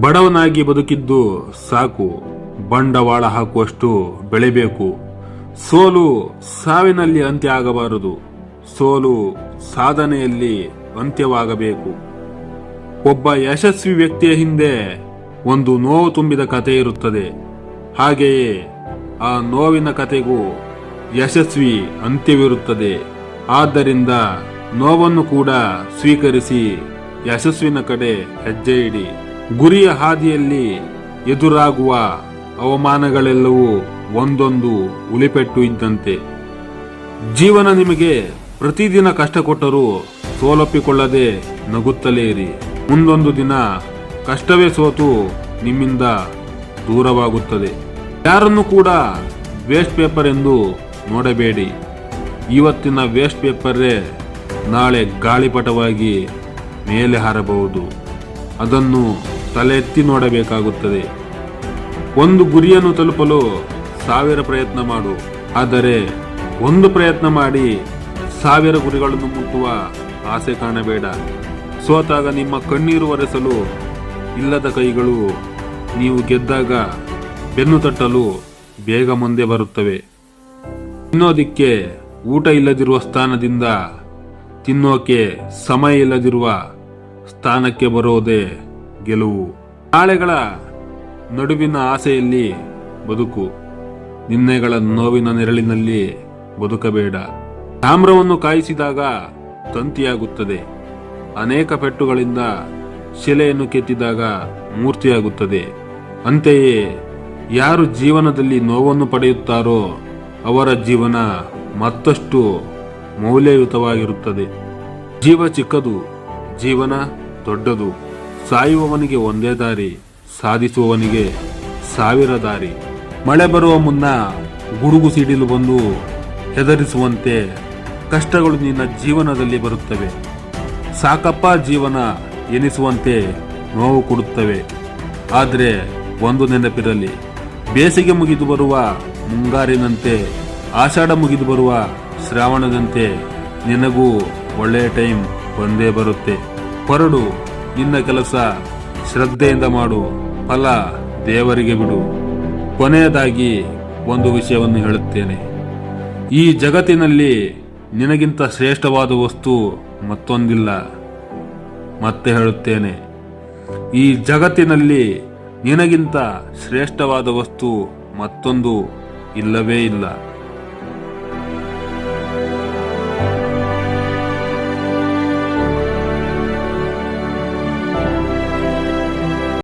ಬಡವನಾಗಿ ಬದುಕಿದ್ದು ಸಾಕು, ಬಂಡವಾಳ ಹಾಕುವಷ್ಟು ಬೆಳೆಬೇಕು. ಸೋಲು ಸಾವಿನಲ್ಲಿ ಅಂತ್ಯ ಆಗಬಾರದು. ಸೋಲು ಸಾಧನೆಯಲ್ಲಿ ಅಂತ್ಯವಾಗಬೇಕು. ಒಬ್ಬ ಯಶಸ್ವಿ ವ್ಯಕ್ತಿಯ ಹಿಂದೆ ಒಂದು ನೋವು ತುಂಬಿದ ಕಥೆ ಇರುತ್ತದೆ. ಹಾಗೆಯೇ ಆ ನೋವಿನ ಕಥೆಗೂ ಯಶಸ್ವಿ ಅಂತ್ಯವಿರುತ್ತದೆ. ಆದ್ದರಿಂದ ನೋವನ್ನು ಕೂಡ ಸ್ವೀಕರಿಸಿ, ಯಶಸ್ವಿನ ಕಡೆ ಹೆಜ್ಜೆ ಇಡಿ. ಗುರಿಯ ಹಾದಿಯಲ್ಲಿ ಎದುರಾಗುವ ಅವಮಾನಗಳೆಲ್ಲವೂ ಒಂದೊಂದು ಉಳಿಪೆಟ್ಟು ಇದ್ದಂತೆ. ಜೀವನ ನಿಮಗೆ ಪ್ರತಿದಿನ ಕಷ್ಟ ಕೊಟ್ಟರೂ ಸೋಲೊಪ್ಪಿಕೊಳ್ಳದೆ ನಗುತ್ತಲೇ ಇರಿ. ಮುಂದೊಂದು ದಿನ ಕಷ್ಟವೇ ಸೋತು ನಿಮ್ಮಿಂದ ದೂರವಾಗುತ್ತದೆ. ಯಾರನ್ನು ಕೂಡ ವೇಸ್ಟ್ ಪೇಪರ್ ಎಂದು ನೋಡಬೇಡಿ. ಇವತ್ತಿನ ವೇಸ್ಟ್ ಪೇಪರೇ ನಾಳೆ ಗಾಳಿಪಟವಾಗಿ ಮೇಲೆ ಹಾರಬಹುದು. ಅದನ್ನು ತಲೆ ಎತ್ತಿ ನೋಡಬೇಕಾಗುತ್ತದೆ. ಒಂದು ಗುರಿಯನ್ನು ತಲುಪಲು ಸಾವಿರ ಪ್ರಯತ್ನ ಮಾಡು. ಆದರೆ ಒಂದು ಪ್ರಯತ್ನ ಮಾಡಿ ಸಾವಿರ ಗುರಿಗಳನ್ನು ಮುಟ್ಟುವ ಆಸೆ ಕಾಣಬೇಡ. ಸೋತಾಗ ನಿಮ್ಮ ಕಣ್ಣೀರು ಒರೆಸಲು ಇಲ್ಲದ ಕೈಗಳು ನೀವು ಗೆದ್ದಾಗ ಬೆನ್ನು ತಟ್ಟಲು ಬೇಗ ಮುಂದೆ ಬರುತ್ತವೆ. ತಿನ್ನೋದಿಕ್ಕೆ ಊಟ ಇಲ್ಲದಿರುವ ಸ್ಥಾನದಿಂದ ತಿನ್ನೋಕೆ ಸಮಯ ಇಲ್ಲದಿರುವ ಸ್ಥಾನಕ್ಕೆ ಬರೋದೇ ಗೆಲುವು. ನಾಳೆಗಳ ನಡುವಿನ ಆಸೆಯಲ್ಲಿ ಬದುಕು. ನಿನ್ನೆಗಳ ನೋವಿನ ನೆರಳಿನಲ್ಲಿ ಬದುಕಬೇಡ. ತಾಮ್ರವನ್ನು ಕಾಯಿಸಿದಾಗ ತಂತಿಯಾಗುತ್ತದೆ. ಅನೇಕ ಪೆಟ್ಟುಗಳಿಂದ ಶಿಲೆಯನ್ನು ಕೆತ್ತಿದಾಗ ಮೂರ್ತಿಯಾಗುತ್ತದೆ. ಅಂತೆಯೇ ಯಾರು ಜೀವನದಲ್ಲಿ ನೋವನ್ನು ಪಡೆಯುತ್ತಾರೋ ಅವರ ಜೀವನ ಮತ್ತಷ್ಟು ಮೌಲ್ಯಯುತವಾಗಿರುತ್ತದೆ. ಜೀವ ಚಿಕ್ಕದು, ಜೀವನ ದೊಡ್ಡದು. ಸಾಯುವವನಿಗೆ ಒಂದೇ ದಾರಿ, ಸಾಧಿಸುವವನಿಗೆ ಸಾವಿರ ದಾರಿ. ಮಳೆ ಬರುವ ಮುನ್ನ ಗುಡುಗು ಸಿಡಿಲು ಬಂದು ಹೆದರಿಸುವಂತೆ ಕಷ್ಟಗಳು ನಿನ್ನ ಜೀವನದಲ್ಲಿ ಬರುತ್ತವೆ. ಸಾಕಪ್ಪ ಜೀವನ ಎನಿಸುವಂತೆ ನೋವು ಕೊಡುತ್ತವೆ. ಆದರೆ ಒಂದು ನೆನಪಿರಲಿ, ಬೇಸಿಗೆ ಮುಗಿದು ಬರುವ ಮುಂಗಾರಿನಂತೆ, ಆಷಾಢ ಮುಗಿದು ಬರುವ ಶ್ರಾವಣದಂತೆ ನಿನಗೂ ಒಳ್ಳೆಯ ಟೈಮ್ ಬಂದೇ ಬರುತ್ತೆ. ಹೊರಡು ನಿನ್ನ ಕೆಲಸ ಶ್ರದ್ಧೆಯಿಂದ ಮಾಡು, ಫಲ ದೇವರಿಗೆ ಬಿಡು. ಕೊನೆಯದಾಗಿ ಒಂದು ವಿಷಯವನ್ನು ಹೇಳುತ್ತೇನೆ. ಈ ಜಗತ್ತಿನಲ್ಲಿ ನಿನಗಿಂತ ಶ್ರೇಷ್ಠವಾದ ವಸ್ತು ಮತ್ತೊಂದಿಲ್ಲ. ಮತ್ತೆ ಹೇಳುತ್ತೇನೆ, ಈ ಜಗತ್ತಿನಲ್ಲಿ ನಿನಗಿಂತ ಶ್ರೇಷ್ಠವಾದ ವಸ್ತು ಮತ್ತೊಂದು ಇಲ್ಲವೇ ಇಲ್ಲ.